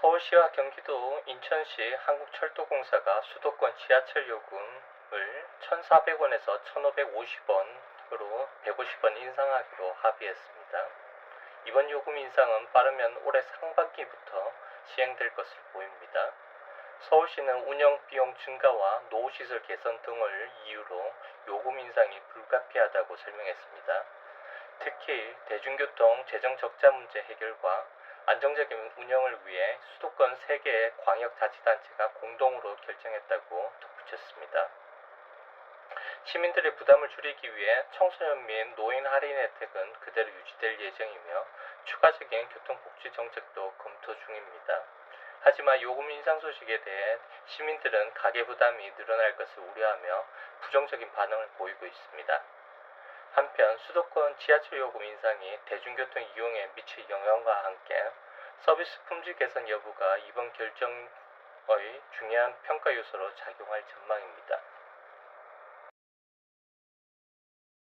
서울시와 경기도, 인천시 한국철도공사가 수도권 지하철 요금을 1,400원에서 1,550원으로 150원 인상하기로 합의했습니다. 이번 요금 인상은 빠르면 올해 상반기부터 시행될 것으로 보입니다. 서울시는 운영 비용 증가와 노후시설 개선 등을 이유로 요금 인상이 불가피하다고 설명했습니다. 특히 대중교통 재정 적자 문제 해결과 안정적인 운영을 위해 수도권 3개의 광역자치단체가 공동으로 결정했다고 덧붙였습니다. 시민들의 부담을 줄이기 위해 청소년 및 노인 할인 혜택은 그대로 유지될 예정이며 추가적인 교통복지 정책도 검토 중입니다. 하지만 요금 인상 소식에 대해 시민들은 가계 부담이 늘어날 것을 우려하며 부정적인 반응을 보이고 있습니다. 한편 수도권 지하철 요금 인상이 대중교통 이용에 미칠 영향과 함께 서비스 품질 개선 여부가 이번 결정의 중요한 평가 요소로 작용할 전망입니다.